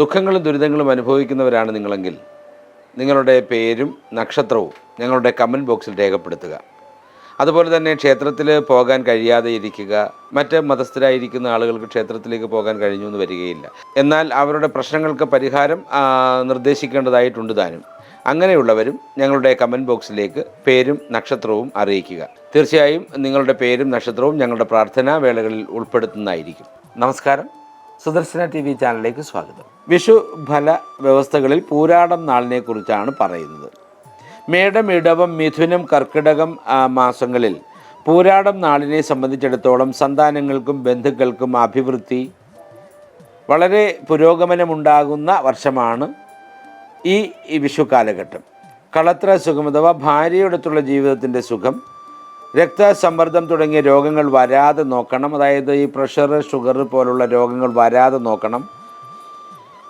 ദുഃഖങ്ങളും ദുരിതങ്ങളും അനുഭവിക്കുന്നവരാണ് നിങ്ങളെങ്കിൽ നിങ്ങളുടെ പേരും നക്ഷത്രവും ഞങ്ങളുടെ കമന്റ് ബോക്സിൽ രേഖപ്പെടുത്തുക. അതുപോലെ തന്നെ ക്ഷേത്രത്തിൽ പോകാൻ കഴിയാതെ ഇരിക്കുക. മറ്റ് മതസ്ഥരായിരിക്കുന്ന ആളുകൾക്ക് ക്ഷേത്രത്തിലേക്ക് പോകാൻ കഴിഞ്ഞു എന്ന് വരികയില്ല. എന്നാൽ അവരുടെ പ്രശ്നങ്ങൾക്ക് പരിഹാരം നിർദ്ദേശിക്കേണ്ടതായിട്ടുണ്ട് താനും. അങ്ങനെയുള്ളവരും ഞങ്ങളുടെ കമന്റ് ബോക്സിലേക്ക് പേരും നക്ഷത്രവും അറിയിക്കുക. തീർച്ചയായും നിങ്ങളുടെ പേരും നക്ഷത്രവും ഞങ്ങളുടെ പ്രാർത്ഥനാ വേളകളിൽ ഉൾപ്പെടുത്തുന്നതായിരിക്കും. നമസ്കാരം. സുദർശന ടി വി ചാനലിലേക്ക് സ്വാഗതം. വിഷു ഫല വ്യവസ്ഥകളിൽ പൂരാടം നാളിനെക്കുറിച്ചാണ് പറയുന്നത്. മേടം ഇടവം മിഥുനം കർക്കിടകം മാസങ്ങളിൽ. പൂരാടം നാളിനെ സംബന്ധിച്ചിടത്തോളം സന്താനങ്ങൾക്കും ബന്ധുക്കൾക്കും അഭിവൃദ്ധി. വളരെ പുരോഗമനമുണ്ടാകുന്ന വർഷമാണ് ഈ വിഷു കാലഘട്ടം കളത്ര സുഖം അഥവാ ഭാര്യയോടത്തുള്ള ജീവിതത്തിന്റെ സുഖം രക്തസമ്മർദ്ദം തുടങ്ങിയ രോഗങ്ങൾ വരാതെ നോക്കണം അതായത് ഈ പ്രഷർ ഷുഗർ പോലുള്ള രോഗങ്ങൾ വരാതെ നോക്കണം.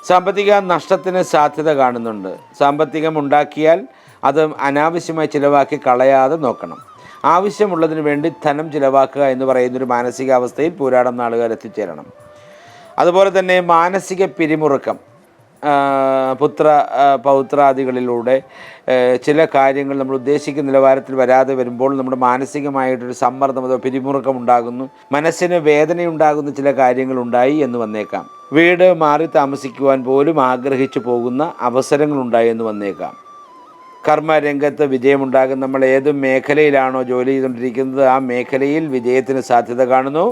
സാമ്പത്തിക നഷ്ടത്തിന് സാധ്യത കാണുന്നുണ്ട്. സാമ്പത്തികം ഉണ്ടാക്കിയാൽ അത് അനാവശ്യമായി ചിലവാക്കി കളയാതെ നോക്കണം. ആവശ്യമുള്ളതിന് വേണ്ടി ധനം ചിലവാക്കുക എന്ന് പറയുന്നൊരു മാനസികാവസ്ഥയിൽ പോരാടം നാളുകാർ എത്തിച്ചേരണം. അതുപോലെ തന്നെ മാനസിക പിരിമുറുക്കം പുത്ര പൗത്രാദികളിലൂടെ ചില കാര്യങ്ങൾ നമ്മൾ ഉദ്ദേശിക്കുന്ന നിലവാരത്തിൽ വരാതെ വരുമ്പോൾ നമ്മുടെ മാനസികമായിട്ടൊരു സമ്മർദ്ദം അതോ പിരിമുറുക്കം ഉണ്ടാകുന്നു. മനസ്സിന് വേദനയുണ്ടാകുന്ന ചില കാര്യങ്ങളുണ്ടായി എന്ന് വന്നേക്കാം. വീട് മാറി താമസിക്കുവാൻ പോലും ആഗ്രഹിച്ചു പോകുന്ന അവസരങ്ങളുണ്ടായി എന്ന് വന്നേക്കാം. കർമ്മരംഗത്ത് വിജയമുണ്ടാകും. നമ്മൾ ഏത് മേഖലയിലാണോ ജോലി ചെയ്തുകൊണ്ടിരിക്കുന്നത് ആ മേഖലയിൽ വിജയത്തിന് സാധ്യത കാണുന്നു.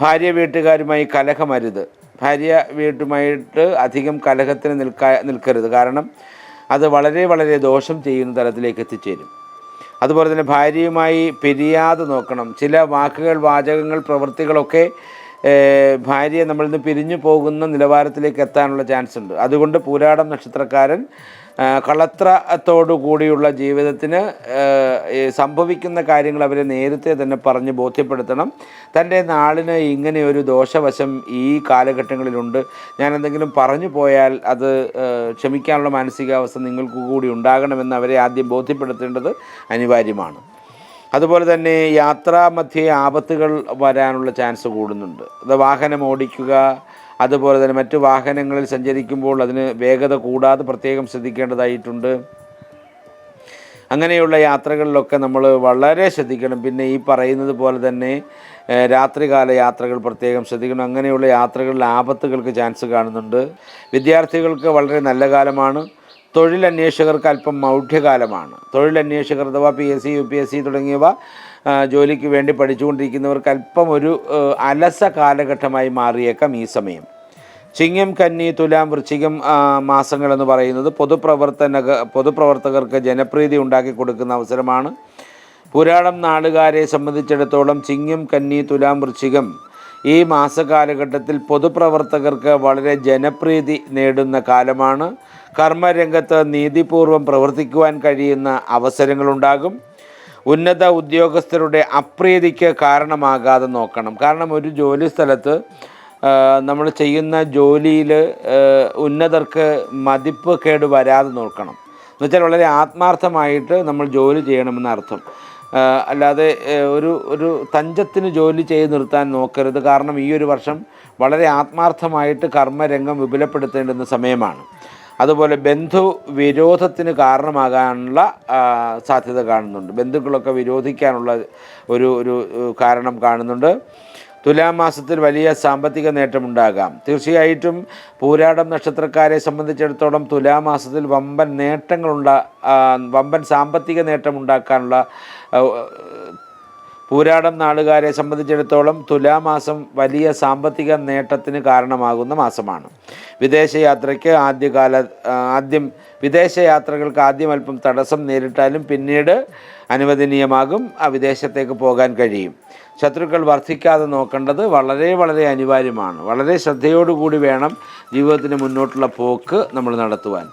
ഭാര്യ വീട്ടുകാരുമായി കലഹമരുത്. ഭാര്യ വീട്ടുമായിട്ട് അധികം കലഹത്തിന് നിൽക്കാ നിൽക്കരുത്. കാരണം അത് വളരെ വളരെ ദോഷം ചെയ്യുന്ന തലത്തിലേക്ക് എത്തിച്ചേരും. അതുപോലെ തന്നെ ഭാര്യയുമായി പിരിയാതെ നോക്കണം. ചില വാക്കുകൾ വാചകങ്ങൾ പ്രവൃത്തികളൊക്കെ ഭാര്യയെ നമ്മളിൽ നിന്ന് പിരിഞ്ഞു പോകുന്ന നിലവാരത്തിലേക്ക് എത്താനുള്ള ചാൻസ് ഉണ്ട് അതുകൊണ്ട് പൂരാടം നക്ഷത്രക്കാരൻ കളത്രത്തോടു കൂടിയുള്ള ജീവിതത്തിന് സംഭവിക്കുന്ന കാര്യങ്ങൾ അവരെ നേരത്തെ തന്നെ പറഞ്ഞ് ബോധ്യപ്പെടുത്തണം. തന്റെ നാളിന് ഇങ്ങനെ ഒരു ദോഷവശം ഈ കാലഘട്ടങ്ങളിലുണ്ട്. ഞാൻ എന്തെങ്കിലും പറഞ്ഞു പോയാൽ അത് ക്ഷമിക്കാനുള്ള മാനസികാവസ്ഥ നിങ്ങൾക്ക് കൂടി ഉണ്ടാകണമെന്ന് അവരെ ആദ്യം ബോധ്യപ്പെടുത്തേണ്ടത് അനിവാര്യമാണ്. അതുപോലെ തന്നെ യാത്രാമധ്യേ ആപത്തുകൾ വരാനുള്ള ചാൻസ് കൂടുന്നുണ്ട്. അത് വാഹനം ഓടിക്കുക അതുപോലെ തന്നെ മറ്റു വാഹനങ്ങളിൽ സഞ്ചരിക്കുമ്പോൾ അതിന് വേഗത കൂടാതെ പ്രത്യേകം ശ്രദ്ധിക്കേണ്ടതായിട്ടുണ്ട്. അങ്ങനെയുള്ള യാത്രകളിലൊക്കെ നമ്മൾ വളരെ ശ്രദ്ധിക്കണം. പിന്നെ ഈ പറയുന്നത് പോലെ തന്നെ രാത്രികാല യാത്രകൾ പ്രത്യേകം ശ്രദ്ധിക്കണം. അങ്ങനെയുള്ള യാത്രകളിൽ ആപത്തുകൾക്ക് ചാൻസ് കാണുന്നുണ്ട്. വിദ്യാർത്ഥികൾക്ക് വളരെ നല്ല കാലമാണ്. തൊഴിലന്വേഷകർക്ക് അല്പം മൗഢ്യകാലമാണ്. തൊഴിലന്വേഷകർ അഥവാ P S C U P S C തുടങ്ങിയവ ജോലിക്ക് വേണ്ടി പഠിച്ചുകൊണ്ടിരിക്കുന്നവർക്ക് അല്പം ഒരു അലസ കാലഘട്ടമായി മാറിയേക്കാം ഈ സമയം. ചിങ്ങം കന്നി തുലാം വൃശ്ചികം മാസങ്ങളെന്ന് പറയുന്നത് പൊതുപ്രവർത്തന പൊതുപ്രവർത്തകർക്ക് ജനപ്രീതി ഉണ്ടാക്കി കൊടുക്കുന്ന അവസരമാണ്. പുരാണം നാടുകാരെ സംബന്ധിച്ചിടത്തോളം ചിങ്ങം കന്നി തുലാം വൃശ്ചികം ഈ മാസകാലഘട്ടത്തിൽ പൊതുപ്രവർത്തകർക്ക് വളരെ ജനപ്രീതി നേടുന്ന കാലമാണ്. കർമ്മരംഗത്ത് നീതിപൂർവം പ്രവർത്തിക്കുവാൻ കഴിയുന്ന അവസരങ്ങളുണ്ടാകും. ഉന്നത ഉദ്യോഗസ്ഥരുടെ അപ്രീതിക്ക് കാരണമാകാതെ നോക്കണം. കാരണം ഒരു ജോലി സ്ഥലത്ത് നമ്മൾ ചെയ്യുന്ന ജോലിയിൽ ഉന്നതർക്ക് മതിപ്പ് കേട് വരാതെ നോക്കണം. എന്നുവെച്ചാൽ വളരെ ആത്മാർത്ഥമായിട്ട് നമ്മൾ ജോലി ചെയ്യണമെന്ന് അർത്ഥം. അല്ലാതെ ഒരു ഒരു തഞ്ചത്തിന് ജോലി ചെയ്ത് നിർത്താൻ നോക്കരുത്. കാരണം ഈ ഒരു വർഷം വളരെ ആത്മാർത്ഥമായിട്ട് കർമ്മരംഗം വിപുലപ്പെടുത്തേണ്ടുന്ന സമയമാണ്. അതുപോലെ ബന്ധു വിരോധത്തിന് കാരണമാകാനുള്ള സാധ്യത കാണുന്നുണ്ട്. ബന്ധുക്കളൊക്കെ വിരോധിക്കാനുള്ള ഒരു ഒരു കാരണം കാണുന്നുണ്ട്. തുലാം മാസത്തിൽ വലിയ സാമ്പത്തിക നേട്ടമുണ്ടാകാം. തീർച്ചയായിട്ടും പൂരാടം നക്ഷത്രക്കാരെ സംബന്ധിച്ചിടത്തോളം തുലാമാസത്തിൽ വമ്പൻ നേട്ടങ്ങളുണ്ട വമ്പൻ സാമ്പത്തിക നേട്ടമുണ്ടാക്കാനുള്ള പൂരാടം നാളുകാരെ സംബന്ധിച്ചിടത്തോളം തുലാമാസം വലിയ സാമ്പത്തിക നേട്ടത്തിന് കാരണമാകുന്ന മാസമാണ്. വിദേശയാത്രയ്ക്ക് ആദ്യകാല ആദ്യം വിദേശയാത്രകൾക്ക് ആദ്യം അല്പം തടസ്സം നേരിട്ടാലും പിന്നീട് അനുവദനീയമാകും ആ വിദേശത്തേക്ക് പോകാൻ കഴിയും. ശത്രുക്കൾ വർദ്ധിക്കാതെ നോക്കേണ്ടത് വളരെ വളരെ അനിവാര്യമാണ്. വളരെ ശ്രദ്ധയോടുകൂടി വേണം ജീവിതത്തിന് മുന്നോട്ടുള്ള പോക്ക് നമ്മൾ നടത്തുവാൻ.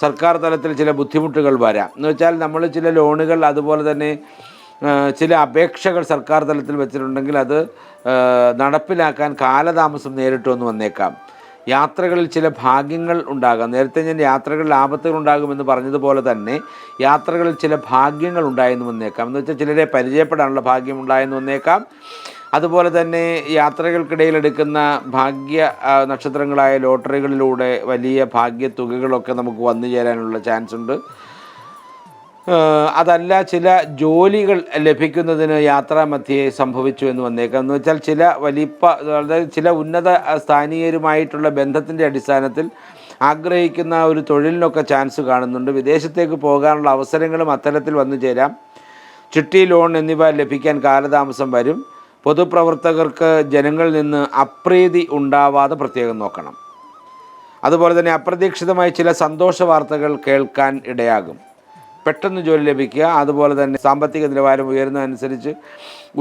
സർക്കാർ തലത്തിൽ ചില ബുദ്ധിമുട്ടുകൾ വരാം. എന്ന് വെച്ചാൽ നമ്മൾ ചില ലോണുകൾ അതുപോലെ തന്നെ ചില അപേക്ഷകൾ സർക്കാർ തലത്തിൽ വെച്ചിട്ടുണ്ടെങ്കിൽ അത് നടപ്പിലാക്കാൻ കാലതാമസം നേരിട്ട് വന്ന് വന്നേക്കാം. യാത്രകളിൽ ചില ഭാഗ്യങ്ങൾ ഉണ്ടാകാം. നേരത്തെ ഞാൻ യാത്രകളിൽ ആപത്തുകൾ ഉണ്ടാകുമെന്ന് പറഞ്ഞതുപോലെ തന്നെ യാത്രകളിൽ ചില ഭാഗ്യങ്ങൾ ഉണ്ടായെന്ന് വന്നേക്കാം. എന്ന് വെച്ചാൽ ചിലരെ പരിചയപ്പെടാനുള്ള ഭാഗ്യം ഉണ്ടായെന്ന് വന്നേക്കാം. അതുപോലെ തന്നെ യാത്രകൾക്കിടയിൽ എടുക്കുന്ന ഭാഗ്യ നക്ഷത്രങ്ങളായ ലോട്ടറികളിലൂടെ വലിയ ഭാഗ്യത്തുകകളൊക്കെ നമുക്ക് വന്നു ചേരാനുള്ള ചാൻസ് ഉണ്ട് അതല്ല ചില ജോലികൾ ലഭിക്കുന്നതിന് യാത്രാമധ്യേ സംഭവിച്ചു എന്ന് വന്നേക്കാം. എന്ന് വെച്ചാൽ ചില വലിപ്പ അതായത് ചില ഉന്നത സ്ഥാനീയരുമായിട്ടുള്ള ബന്ധത്തിന്റെ അടിസ്ഥാനത്തിൽ ആഗ്രഹിക്കുന്ന ഒരു തൊഴിലിനൊക്കെ ചാൻസ് കാണുന്നുണ്ട്. വിദേശത്തേക്ക് പോകാനുള്ള അവസരങ്ങളും അത്തരത്തിൽ വന്നു ചേരാം. ചിട്ടി ലോൺ എന്നിവ ലഭിക്കാൻ കാലതാമസം വരും. പൊതുപ്രവർത്തകർക്ക് ജനങ്ങളിൽ നിന്ന് അപ്രീതി ഉണ്ടാവാതെ പ്രത്യേകം നോക്കണം. അതുപോലെ തന്നെ അപ്രതീക്ഷിതമായി ചില സന്തോഷ വാർത്തകൾ കേൾക്കാൻ ഇടയാകും. പെട്ടെന്ന് ജോലി ലഭിക്കുക. അതുപോലെ തന്നെ സാമ്പത്തിക നിലവാരം ഉയരുന്നതനുസരിച്ച്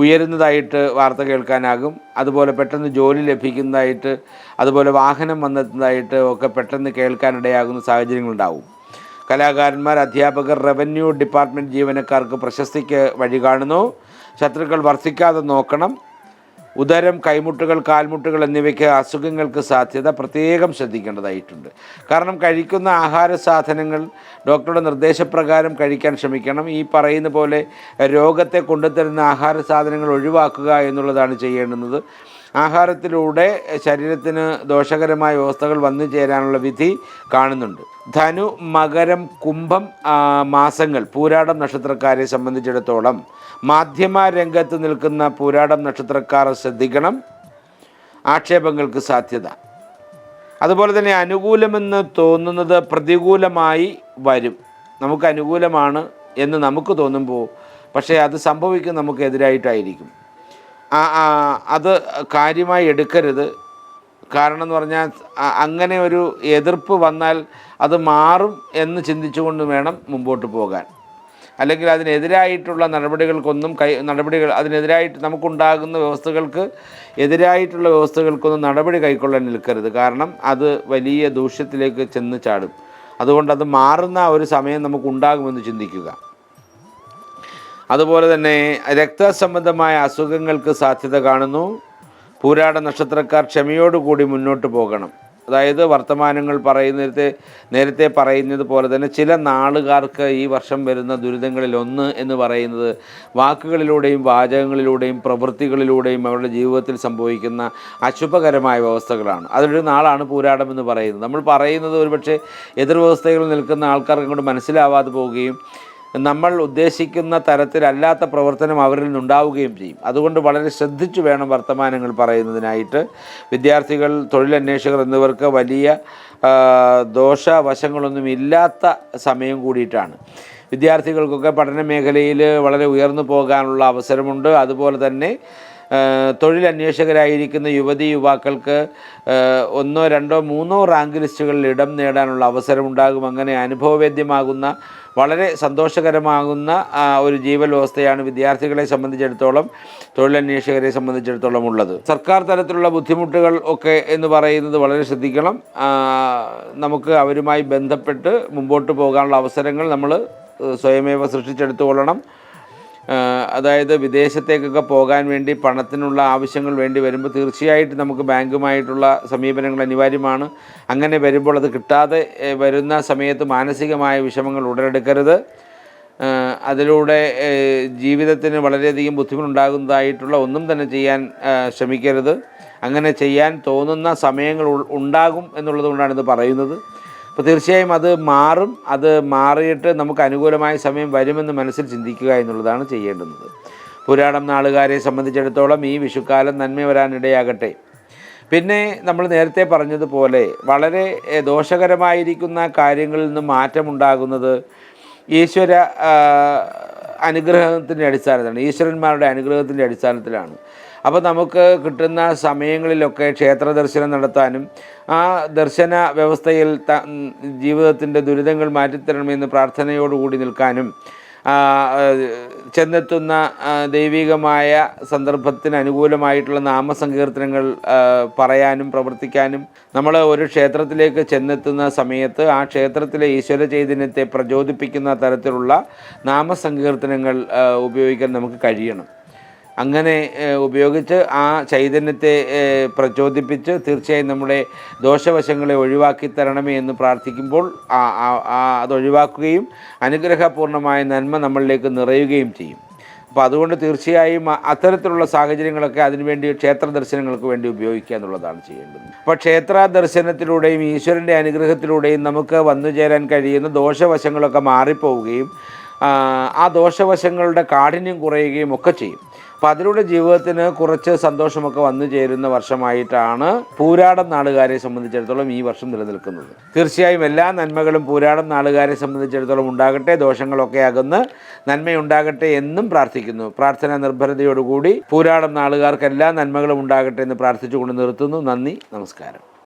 ഉയരുന്നതായിട്ട് വാർത്ത കേൾക്കാനാകും. അതുപോലെ പെട്ടെന്ന് ജോലി ലഭിക്കുന്നതായിട്ട് അതുപോലെ വാഹനം വന്നെത്തുന്നതായിട്ട് ഒക്കെ പെട്ടെന്ന് കേൾക്കാനിടയാകുന്ന സാഹചര്യങ്ങളുണ്ടാവും. കലാകാരന്മാർ അധ്യാപകർ റവന്യൂ ഡിപ്പാർട്ട്മെന്റ് ജീവനക്കാർക്ക് പ്രശസ്തിക്ക് വഴി കാണുന്നു ശത്രുക്കൾ വർദ്ധിക്കാതെ നോക്കണം. ഉദരം കൈമുട്ടുകൾ കാൽമുട്ടുകൾ എന്നിവയ്ക്ക് അസുഖങ്ങൾക്ക് സാധ്യത പ്രത്യേകം ശ്രദ്ധിക്കേണ്ടതായിട്ടുണ്ട്. കാരണം കഴിക്കുന്ന ആഹാര സാധനങ്ങൾ ഡോക്ടറുടെ നിർദ്ദേശപ്രകാരം കഴിക്കാൻ ശ്രമിക്കണം. ഈ പറയുന്ന പോലെ രോഗത്തെ കൊണ്ടുതരുന്ന ആഹാര സാധനങ്ങൾ ഒഴിവാക്കുക എന്നുള്ളതാണ് ചെയ്യേണ്ടുന്നത്. ആഹാരത്തിലൂടെ ശരീരത്തിന് ദോഷകരമായ വ്യവസ്ഥകൾ വന്നു ചേരാനുള്ള വിധി കാണുന്നുണ്ട്. ധനു മകരം കുംഭം മാസങ്ങൾ പൂരാടം നക്ഷത്രക്കാരെ സംബന്ധിച്ചിടത്തോളം മാധ്യമ രംഗത്ത് നിൽക്കുന്ന പൂരാടം നക്ഷത്രക്കാർ ശ്രദ്ധിക്കണം. ആക്ഷേപങ്ങൾക്ക് സാധ്യത. അതുപോലെ തന്നെ അനുകൂലമെന്ന് തോന്നുന്നത് പ്രതികൂലമായി വരും. നമുക്ക് അനുകൂലമാണ് എന്ന് നമുക്ക് തോന്നുമ്പോൾ പക്ഷേ അത് സംഭവിക്കും നമുക്ക് എതിരായിട്ടായിരിക്കും. ആ ആ, അത് കാര്യമായി എടുക്കരുത്. കാരണം എന്ന് പറഞ്ഞാൽ അങ്ങനെ ഒരു എതിർപ്പ് വന്നാൽ അത് മാറും എന്ന് ചിന്തിച്ചുകൊണ്ട് വേണം മുമ്പോട്ട് പോകാൻ. അല്ലെങ്കിൽ അതിനെതിരായിട്ടുള്ള നടപടികൾക്കൊന്നും കൈ നടപടികൾ അതിനെതിരായിട്ട് നമുക്കുണ്ടാകുന്ന വ്യവസ്ഥകൾക്ക് എതിരായിട്ടുള്ള വ്യവസ്ഥകൾക്കൊന്നും നടപടി കൈക്കൊള്ളാൻ നിൽക്കരുത്. കാരണം അത് വലിയ ദൂഷ്യത്തിലേക്ക് ചെന്ന് ചാടും. അതുകൊണ്ട് അത് മാറുന്ന ഒരു സമയം നമുക്കുണ്ടാകുമെന്ന് ചിന്തിക്കുക. അതുപോലെ തന്നെ രക്തസംബന്ധമായ അസുഖങ്ങൾക്ക് സാധ്യത കാണുന്നു. പൂരാട നക്ഷത്രക്കാർ ക്ഷമയോടുകൂടി മുന്നോട്ട് പോകണം. അതായത് വർത്തമാനങ്ങൾ പറയുന്ന നേരത്തെ പറയുന്നത് പോലെ തന്നെ ചില നാളുകാർക്ക് ഈ വർഷം വരുന്ന ദുരിതങ്ങളിൽ ഒന്ന് എന്ന് പറയുന്നത് വാക്കുകളിലൂടെയും വാചകങ്ങളിലൂടെയും പ്രവൃത്തികളിലൂടെയും അവരുടെ ജീവിതത്തിൽ സംഭവിക്കുന്ന അശുഭകരമായ വ്യവസ്ഥകളാണ്. അതൊരു നാളാണ് പൂരാടം എന്ന് പറയുന്നത്. നമ്മൾ പറയുന്നത് ഒരുപക്ഷെ എതിർവ്യവസ്ഥകളിൽ നിൽക്കുന്ന ആൾക്കാർക്ക് കൊണ്ട് മനസ്സിലാവാതെ പോവുകയും നമ്മൾ ഉദ്ദേശിക്കുന്ന തരത്തിലല്ലാത്ത പ്രവർത്തനം അവരിൽ നിന്നുണ്ടാവുകയും ചെയ്യും. അതുകൊണ്ട് വളരെ ശ്രദ്ധിച്ചു വേണം വർത്തമാനങ്ങൾ പറയുന്നതിനായിട്ട്. വിദ്യാർത്ഥികൾ തൊഴിലന്വേഷകർ എന്നിവർക്ക് വലിയ ദോഷവശങ്ങളൊന്നും ഇല്ലാത്ത സമയം കൂടിയിട്ടാണ്. വിദ്യാർത്ഥികൾക്കൊക്കെ പഠന മേഖലയിൽ വളരെ ഉയർന്നു പോകാനുള്ള അവസരമുണ്ട്. അതുപോലെ തന്നെ തൊഴിലന്വേഷകരായിരിക്കുന്ന യുവതി യുവാക്കൾക്ക് ഒന്നോ രണ്ടോ മൂന്നോ റാങ്ക് ലിസ്റ്റുകളിൽ ഇടം നേടാനുള്ള അവസരമുണ്ടാകും. അങ്ങനെ അനുഭവവേദ്യമാകുന്ന വളരെ സന്തോഷകരമാകുന്ന ഒരു ജീവൽ വ്യവസ്ഥയാണ് വിദ്യാർത്ഥികളെ സംബന്ധിച്ചിടത്തോളം തൊഴിലന്വേഷകരെ സംബന്ധിച്ചിടത്തോളം ഉള്ളത്. സർക്കാർ തലത്തിലുള്ള ബുദ്ധിമുട്ടുകൾ ഒക്കെ എന്ന് പറയുന്നത് വളരെ ശ്രദ്ധിക്കണം. നമുക്ക് അവരുമായി ബന്ധപ്പെട്ട് മുമ്പോട്ട് പോകാനുള്ള അവസരങ്ങൾ നമ്മൾ സ്വയമേവ സൃഷ്ടിച്ചെടുത്തുകൊള്ളണം. അതായത് വിദേശത്തേക്കൊക്കെ പോകാൻ വേണ്ടി പണത്തിനുള്ള ആവശ്യങ്ങൾ വേണ്ടി വരുമ്പോൾ തീർച്ചയായിട്ടും നമുക്ക് ബാങ്കുമായിട്ടുള്ള സമീപനങ്ങൾ അനിവാര്യമാണ്. അങ്ങനെ വരുമ്പോൾ അത് കിട്ടാതെ വരുന്ന സമയത്ത് മാനസികമായ വിഷമങ്ങൾ ഉടലെടുക്കരുത്. അതിലൂടെ ജീവിതത്തിന് വളരെയധികം ബുദ്ധിമുട്ടുണ്ടാകുന്നതായിട്ടുള്ള ഒന്നും തന്നെ ചെയ്യാൻ ശ്രമിക്കരുത്. അങ്ങനെ ചെയ്യാൻ തോന്നുന്ന സമയങ്ങൾ ഉണ്ടാകും എന്നുള്ളത് കൊണ്ടാണ് ഇത് പറയുന്നത്. അപ്പോൾ തീർച്ചയായും അത് മാറും. അത് മാറിയിട്ട് നമുക്ക് അനുകൂലമായ സമയം വരുമെന്ന് മനസ്സിൽ ചിന്തിക്കുക എന്നുള്ളതാണ് ചെയ്യേണ്ടുന്നത്. പുരാണം നാളുകാരെ സംബന്ധിച്ചിടത്തോളം ഈ വിഷുക്കാലം നന്മ വരാനിടയാകട്ടെ. പിന്നെ നമ്മൾ നേരത്തെ പറഞ്ഞതുപോലെ വളരെ ദോഷകരമായിരിക്കുന്ന കാര്യങ്ങളിൽ നിന്ന് മാറ്റമുണ്ടാകുന്നത് ഈശ്വര അനുഗ്രഹത്തിന്റെ അടിസ്ഥാനത്തിലാണ്. ഈശ്വരന്മാരുടെ അനുഗ്രഹത്തിന്റെ അടിസ്ഥാനത്തിലാണ്. അപ്പോൾ നമുക്ക് കിട്ടുന്ന സമയങ്ങളിലൊക്കെ ക്ഷേത്ര ദർശനം നടത്താനും ആ ദർശന വ്യവസ്ഥയിൽ ത ജീവിതത്തിന്റെ ദുരിതങ്ങൾ മാറ്റിത്തരണമെന്ന് പ്രാർത്ഥനയോടുകൂടി നിൽക്കാനും ചെന്നെത്തുന്ന ദൈവികമായ സന്ദർഭത്തിന് അനുകൂലമായിട്ടുള്ള നാമസങ്കീർത്തനങ്ങൾ പറയാനും പ്രവർത്തിക്കാനും നമ്മൾ ഒരു ക്ഷേത്രത്തിലേക്ക് ചെന്നെത്തുന്ന സമയത്ത് ആ ക്ഷേത്രത്തിലെ ഈശ്വര ചൈതന്യത്തെ പ്രചോദിപ്പിക്കുന്ന തരത്തിലുള്ള നാമസങ്കീർത്തനങ്ങൾ ഉപയോഗിക്കാൻ നമുക്ക് കഴിയണം. അങ്ങനെ ഉപയോഗിച്ച് ആ ചൈതന്യത്തെ പ്രചോദിപ്പിച്ച് തീർച്ചയായും നമ്മുടെ ദോഷവശങ്ങളെ ഒഴിവാക്കി തരണമേ എന്ന് പ്രാർത്ഥിക്കുമ്പോൾ ആ ആ- ആ അത് ഒഴിവാക്കുകയും അനുഗ്രഹപൂർണമായ നന്മ നമ്മളിലേക്ക് നിറയുകയും ചെയ്യും. അപ്പോൾ അതുകൊണ്ട് തീർച്ചയായും അത്തരത്തിലുള്ള സാഹചര്യങ്ങളൊക്കെ അതിനുവേണ്ടി ക്ഷേത്ര ദർശനങ്ങൾക്ക് വേണ്ടി ഉപയോഗിക്കുക എന്നുള്ളതാണ് ചെയ്യേണ്ടത്. അപ്പോൾ ക്ഷേത്ര ദർശനത്തിലൂടെയും ഈശ്വരന്റെ അനുഗ്രഹത്തിലൂടെയും നമുക്ക് വന്നു ചേരാൻ കഴിയുന്ന ദോഷവശങ്ങളൊക്കെ മാറിപ്പോവുകയും ആ ദോഷവശങ്ങളുടെ കാഠിന്യം കുറയുകയും ഒക്കെ ചെയ്യും. അപ്പം അതിലൂടെ ജീവിതത്തിന് കുറച്ച് സന്തോഷമൊക്കെ വന്നു ചേരുന്ന വർഷമായിട്ടാണ് പൂരാടൻ നാളുകാരെ സംബന്ധിച്ചിടത്തോളം ഈ വർഷം നിലനിൽക്കുന്നത്. തീർച്ചയായും എല്ലാ നന്മകളും പൂരാടൻ നാളുകാരെ സംബന്ധിച്ചിടത്തോളം ഉണ്ടാകട്ടെ ദോഷങ്ങളൊക്കെ അകന്ന് നന്മയുണ്ടാകട്ടെ എന്നും പ്രാർത്ഥിക്കുന്നു. പ്രാർത്ഥനാ നിർഭരതയോടുകൂടി പൂരാടം നാളുകാർക്ക് എല്ലാ നന്മകളും ഉണ്ടാകട്ടെ എന്ന് പ്രാർത്ഥിച്ചുകൊണ്ട് നിർത്തുന്നു. നന്ദി നമസ്കാരം.